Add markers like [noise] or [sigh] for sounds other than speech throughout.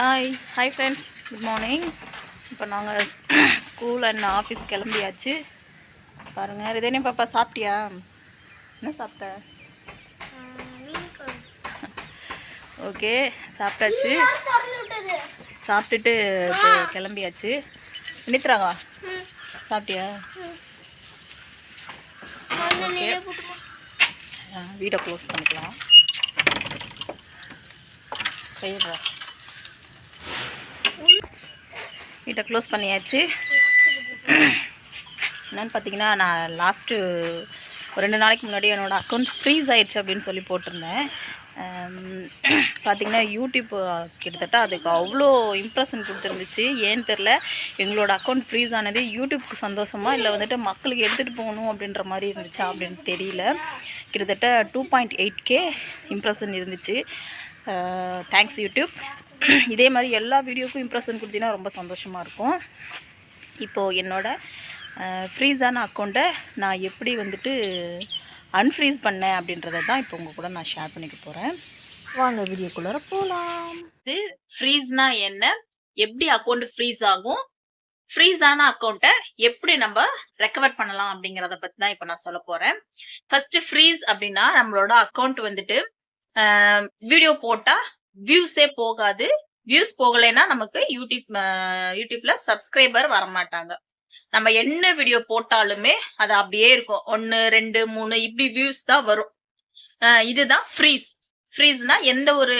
Hi hi friends good morning இப்போ நாங்கள் school and office கிளம்பியாச்சு. பாருங்கள் ரிதேனே பாப்பா சாப்பிட்டியா? என்ன சாப்பிட்ட? ஓகே. சாப்பிட்டாச்சு. சாப்பிட்டுட்டு இப்போ கிளம்பியாச்சு. நித்ராங்க சாப்பிட்டியா? ஆ, வீடை க்ளோஸ் பண்ணிக்கலாம். கையடா வீட்டை க்ளோஸ் பண்ணியாச்சு. என்னென்னு பார்த்தீங்கன்னா நான் லாஸ்ட்டு ஒரு ரெண்டு நாளைக்கு முன்னாடி என்னோடய அக்கௌண்ட் ஃப்ரீஸ் ஆகிடுச்சு அப்படின்னு சொல்லி போட்டிருந்தேன். பார்த்திங்கன்னா யூடியூப் கிட்டத்தட்ட அதுக்கு அவ்வளோ இம்ப்ரெஷன் கொடுத்துருந்துச்சு. ஏன்னு தெரில எங்களோட அக்கௌண்ட் ஃப்ரீஸ் ஆனது யூடியூப்க்கு சந்தோஷமா இல்லை வந்துட்டு மக்களுக்கு எடுத்துகிட்டு போகணும் அப்படின்ற மாதிரி இருந்துச்சா அப்படின்னு தெரியல. கிட்டத்தட்ட two point eight K impression இருந்துச்சு. தேங்க்ஸ் யூடியூப் [clears throat] இதே மாதிரி எல்லா வீடியோக்கும் இம்ப்ரெஷன் கொடுத்தீங்கன்னா ரொம்ப சந்தோஷமாக இருக்கும். இப்போது என்னோடய ஃப்ரீஸான அக்கௌண்ட்டை நான் எப்படி வந்துட்டு அன்ஃப்ரீஸ் பண்ணேன் அப்படின்றத தான் இப்போ உங்கள் கூட நான் ஷேர் பண்ணிக்க போகிறேன் வாங்க வீடியோக்குள்ளார போகலாம் இது ஃப்ரீஸ்னா என்ன? எப்படி அக்கௌண்ட் ஃப்ரீஸ் ஆகும்? ஃப்ரீஸ் ஆன அக்கௌண்ட்டை எப்படி நம்ம ரெக்கவர் பண்ணலாம் அப்படிங்கிறத பற்றி தான் இப்போ நான் சொல்ல போகிறேன் ஃபர்ஸ்ட் ஃப்ரீஸ் அப்படின்னா நம்மளோட அக்கௌண்ட் வந்துட்டு வீடியோ போட்டால் வியூஸே போகாது. வியூஸ் போகலைன்னா நமக்கு யூடியூப் யூடியூப்ல சப்ஸ்கிரைபர் வரமாட்டாங்க. நம்ம என்ன வீடியோ போட்டாலுமே அது அப்படியே இருக்கும். ஒன்னு ரெண்டு மூணு இப்படி வியூஸ் தான் வரும். இதுதான் ஃப்ரீஸ் ஃப்ரீஸ்னா எந்த ஒரு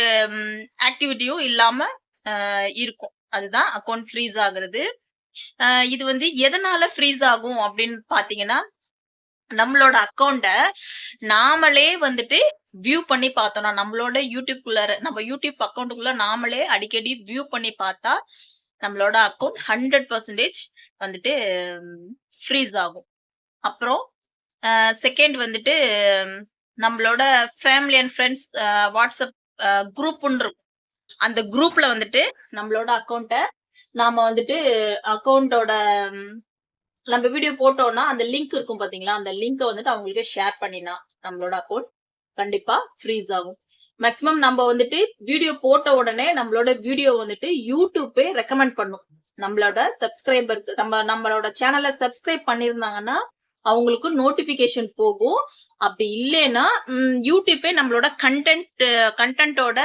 ஆக்டிவிட்டியும் இல்லாம இருக்கும். அதுதான் அக்கௌண்ட் ஃப்ரீஸ் ஆகுறது. இது வந்து எதனால ஃப்ரீஸ் ஆகும் அப்படின்னு பாத்தீங்கன்னா நம்மளோட அக்கௌண்ட்டை நாமளே வந்துட்டு வியூ பண்ணி பார்த்தோம்னா நம்மளோட யூடியூப்குள்ள நம்ம யூடியூப் அக்கௌண்ட்டுக்குள்ள நாமளே அடிக்கடி வியூ பண்ணி பார்த்தா நம்மளோட அக்கௌண்ட் ஹண்ட்ரட் பர்சன்டேஜ் வந்துட்டு ஃப்ரீஸ் ஆகும். அப்புறம் செகண்ட் வந்துட்டு நம்மளோட ஃபேமிலி அண்ட் ஃப்ரெண்ட்ஸ் வாட்ஸ்அப் குரூப்னு இருக்கும். அந்த குரூப்ல வந்துட்டு நம்மளோட அக்கௌண்ட்டை நாம வந்துட்டு அக்கௌண்டோட நம்ம வீடியோ போட்டோம்னா அந்த லிங்க் இருக்கும் பாத்தீங்களா? அந்த லிங்கை வந்துட்டு அவங்களுக்கு ஷேர் பண்ணினா நம்மளோட அக்கௌண்ட் கண்டிப்பா ஃப்ரீஸ் ஆகும். மேக்ஸிமம் நம்ம வந்துட்டு வீடியோ போட்ட உடனே நம்மளோட வீடியோ வந்துட்டு யூடியூப்பே ரெக்கமெண்ட் பண்ணும். நம்மளோட சப்ஸ்கிரைபர் நம்ம நம்மளோட சேனலை சப்ஸ்கிரைப் பண்ணியிருந்தாங்கன்னா அவங்களுக்கு நோட்டிபிகேஷன் போகும். அப்படி இல்லைன்னா யூடியூப்பே நம்மளோட கண்டென்ட் கண்டென்ட்டோட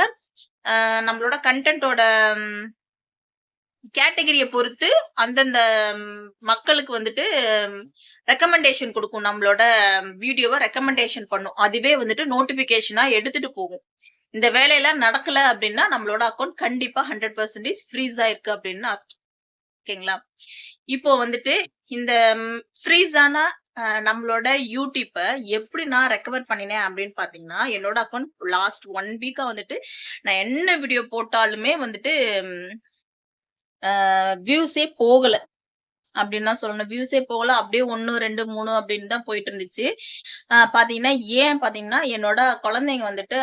நம்மளோட கண்டென்ட்டோட கேட்டகரியை பொறுத்து அந்தந்த மக்களுக்கு வந்துட்டு ரெக்கமெண்டேஷன் கொடுக்கும். நம்மளோட வீடியோவை ரெக்கமெண்டேஷன் பண்ணும். அதுவே வந்துட்டு நோட்டிபிகேஷனா எடுத்துட்டு போகும். இந்த வேலையெல்லாம் நடக்கல அப்படின்னா நம்மளோட அக்கௌண்ட் கண்டிப்பா ஹண்ட்ரட் பர்சன்டேஜ் ஃப்ரீஸ் ஆயிருக்கு அப்படின்னு ஓகேங்களா? இப்போ வந்துட்டு இந்த ஃப்ரீஸான நம்மளோட யூடியூப்பை எப்படி நான் ரெக்கவர் பண்ணினேன் அப்படின்னு பாத்தீங்கன்னா என்னோட அக்கௌண்ட் லாஸ்ட் ஒன் வீக்கா வந்துட்டு நான் என்ன வீடியோ போட்டாலுமே வந்துட்டு வியூஸே போகல. அப்படின்னு தான் சொல்லணும். வியூஸே போகல. அப்படியே ஒன்னு ரெண்டு மூணு அப்படின்னு தான் போயிட்டு இருந்துச்சு. பார்த்தீங்கன்னா பாத்தீங்கன்னா ஏன் பாத்தீங்கன்னா என்னோட குழந்தைங்க வந்துட்டு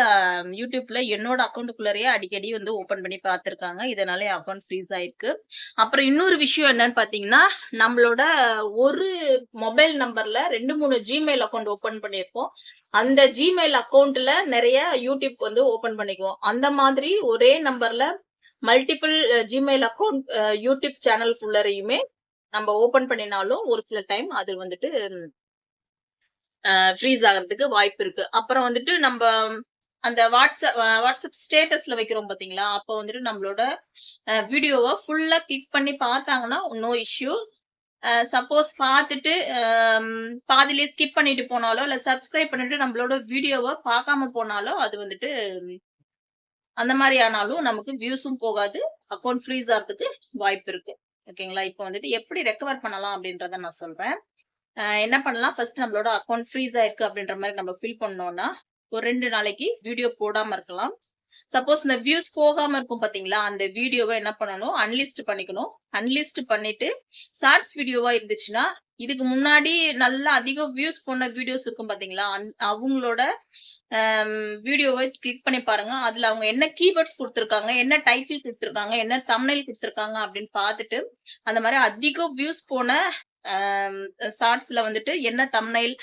யூடியூப்ல என்னோட அக்கௌண்ட்டுக்குள்ளேயே அடிக்கடி வந்து ஓபன் பண்ணி பார்த்துருக்காங்க இதனால என் அக்கௌண்ட் ஃப்ரீஸ் ஆயிருக்கு. அப்புறம் இன்னொரு விஷயம் என்னன்னு பாத்தீங்கன்னா நம்மளோட ஒரு மொபைல் நம்பர்ல ரெண்டு மூணு ஜிமெயில் அக்கௌண்ட் ஓபன் பண்ணியிருப்போம். அந்த ஜிமெயில் அக்கௌண்ட்ல நிறைய யூடியூப் வந்து ஓபன் பண்ணிக்குவோம். அந்த மாதிரி ஒரே நம்பர்ல மல்டிபிள் ஜிமெயில் அக்கௌண்ட் யூடியூப் சேனல்குள்ளரையுமே நம்ம ஓபன் பண்ணினாலும் ஒரு சில டைம் அது வந்துட்டு uh, ஃப்ரீஸ் ஆகிறதுக்கு வாய்ப்பு இருக்கு. அப்புறம் வந்துட்டு நம்ம அந்த வாட்ஸ்அப் வாட்ஸ்அப் ஸ்டேட்டஸ்ல வைக்கிறோம் பாத்தீங்களா? அப்போ வந்துட்டு நம்மளோட வீடியோவை ஃபுல்லா கிளிக் பண்ணி பார்த்தாங்கன்னா நோ இஷ்யூ சப்போஸ் பார்த்துட்டு பாதிலே பாதியிலே ஸ்கிப் பண்ணிட்டு போனாலோ இல்ல சப்ஸ்கிரைப் பண்ணிட்டு நம்மளோட வீடியோவை பார்க்காம போனாலோ அது வந்துட்டு அந்த மாதிரி ஆனாலும் நமக்கு வியூஸும் போகாது. அக்கௌண்ட் ஃப்ரீஸ் ஆகிறதுக்கு வாய்ப்பு இருக்கு. ஓகேங்களா இப்போ வந்துட்டு எப்படி ரெக்கவர் பண்ணலாம் அப்படின்றத நான் சொல்றேன். என்ன பண்ணலாம்? ஃபர்ஸ்ட் நம்மளோட அக்கௌண்ட் ஃப்ரீஸ் ஆயிருக்கு அப்படின்ற மாதிரி நம்ம ஃபில் பண்ணோம்னா ஒரு ரெண்டு நாளைக்கு வீடியோ போடாம இருக்கலாம். சப்போஸ் இந்த வியூஸ் போகாம இருக்கும் பாத்தீங்களா? அந்த வீடியோவை என்ன பண்ணணும்? அன்லிஸ்ட் பண்ணிக்கணும். அன்லிஸ்ட் பண்ணிட்டு ஷார்ட்ஸ் வீடியோவா இருந்துச்சுன்னா இதுக்கு முன்னாடி நல்லா அதிக வியூஸ் போன வீடியோஸ் இருக்கும் பாத்தீங்களா? அவங்களோட வீடியோவை கிளிக் பண்ணி பாருங்க. அதுல அவங்க என்ன கீவேர்ட்ஸ் கொடுத்துருக்காங்க என்ன டைட்டில் கொடுத்துருக்காங்க என்ன தம்னைல் கொடுத்துருக்காங்க அப்படின்னு பார்த்துட்டு அந்த மாதிரி அதிக வியூஸ் போன ஷார்ட்ஸ்ல வந்துட்டு என்ன தம்னைல்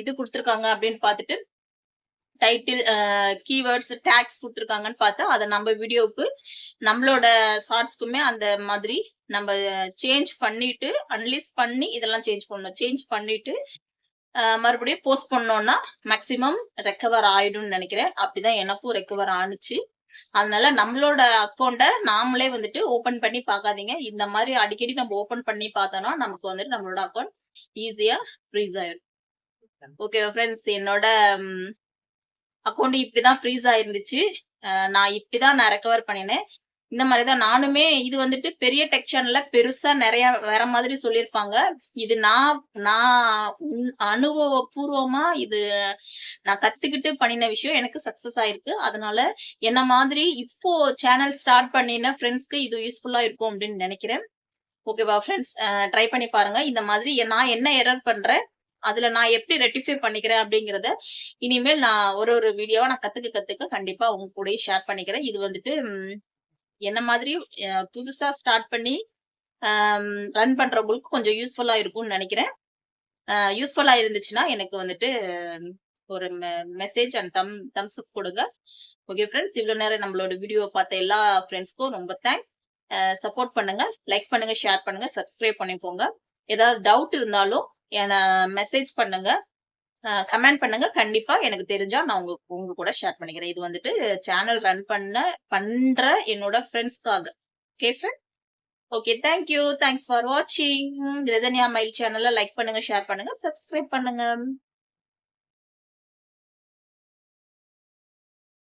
இது கொடுத்துருக்காங்க அப்படின்னு பார்த்துட்டு டைட்டில் கீவேர்ட்ஸ் டேக்ஸ் கொடுத்துருக்காங்கன்னு பார்த்தா அதை நம்ம வீடியோவுக்கு நம்மளோட ஷார்ட்ஸ்க்குமே அந்த மாதிரி நம்ம சேஞ்ச் பண்ணிட்டு அன்லிஸ்ட் பண்ணி இதெல்லாம் சேஞ்ச் பண்ணணும். சேஞ்ச் பண்ணிட்டு மறுபடியும் போஸ்ட் பண்ணோம்னா மேக்சிமம் ரெக்கவர் ஆயிடும்னு நினைக்கிறேன். அப்படிதான் எனக்கும் ரெக்கவர் ஆனுச்சு அதனால நம்மளோட அக்கௌண்ட்டை நாமளே வந்துட்டு ஓபன் பண்ணி பார்க்காதீங்க. இந்த மாதிரி அடிக்கடி நம்ம ஓபன் பண்ணி பார்த்தோம்னா நமக்கு வந்துட்டு நம்மளோட அக்கௌண்ட் ஈஸியா ஃப்ரீஸ் ஆயிடும் ஓகேவா ஃப்ரெண்ட்ஸ் என்னோட அக்கௌண்ட் இப்படிதான் ஃப்ரீஸ் ஆயிருந்துச்சு. நான் இப்படிதான் நான் ரெக்கவர் பண்ணினேன். இந்த மாதிரிதான். நானுமே இது வந்துட்டு பெரிய டெக்ஷன்ல பெருசா நிறைய வேற மாதிரி சொல்லியிருப்பாங்க. இது நான் நான் உன்- அனுபவபூர்வமா இது நான் கத்துக்கிட்டு பண்ணின விஷயம் எனக்கு சக்சஸ் ஆயிருக்கு. அதனால என்ன மாதிரி இப்போ சேனல் ஸ்டார்ட் பண்ணின ஃப்ரெண்ட்ஸ்க்கு இது யூஸ்ஃபுல்லா இருக்கும் அப்படின்னு நினைக்கிறேன். ஓகேவா ஃப்ரெண்ட்ஸ் ட்ரை பண்ணி பாருங்க. இந்த மாதிரி நான் என்ன எரர் பண்றேன் அதுல நான் எப்படி ரெட்டிஃபை பண்ணிக்கிறேன் அப்படிங்கறத இனிமேல் நான் ஒரு ஒரு வீடியோவா நான் கத்துக்க கத்துக்க கண்டிப்பா உங்க கூட ஷேர் பண்ணிக்கிறேன். இது வந்துட்டு என்ன மாதிரி புதுசா ஸ்டார்ட் பண்ணி ரன் பண்றவங்களுக்கு கொஞ்சம் யூஸ்ஃபுல்லா இருக்கும்னு நினைக்கிறேன். யூஸ்ஃபுல்லா இருந்துச்சுன்னா எனக்கு வந்துட்டு ஒரு message and thumb thumbs up கொடுங்க. ஓகே ஃப்ரெண்ட்ஸ் இவ்வளோ நேரம் நம்மளோட வீடியோ பார்த்த எல்லா ஃப்ரெண்ட்ஸ்க்கும் ரொம்ப தேங்க்ஸ் சப்போர்ட் பண்ணுங்க லைக் பண்ணுங்க ஷேர் பண்ணுங்க சப்ஸ்கிரைப் பண்ணிக்கோங்க. ஏதாவது டவுட் இருந்தாலும் என்னை மெசேஜ் பண்ணுங்க. கமெண்ட் பண்ணுங்க. கண்டிப்பா எனக்கு தெரிஞ்சா நான் உங்க உங்க கூட ஷேர் பண்ணிக்கிறேன். இது வந்துட்டு சேனல் ரன் பண்ண பண்ற என்னோட ஃப்ரெண்ட்ஸ்க்காக. Okay friend okay thank you thanks for வாட்சிங் ரதன்யா மைல் சேனல்ல லைக் பண்ணுங்க ஷேர் பண்ணுங்க சப்ஸ்கிரைப் பண்ணுங்க.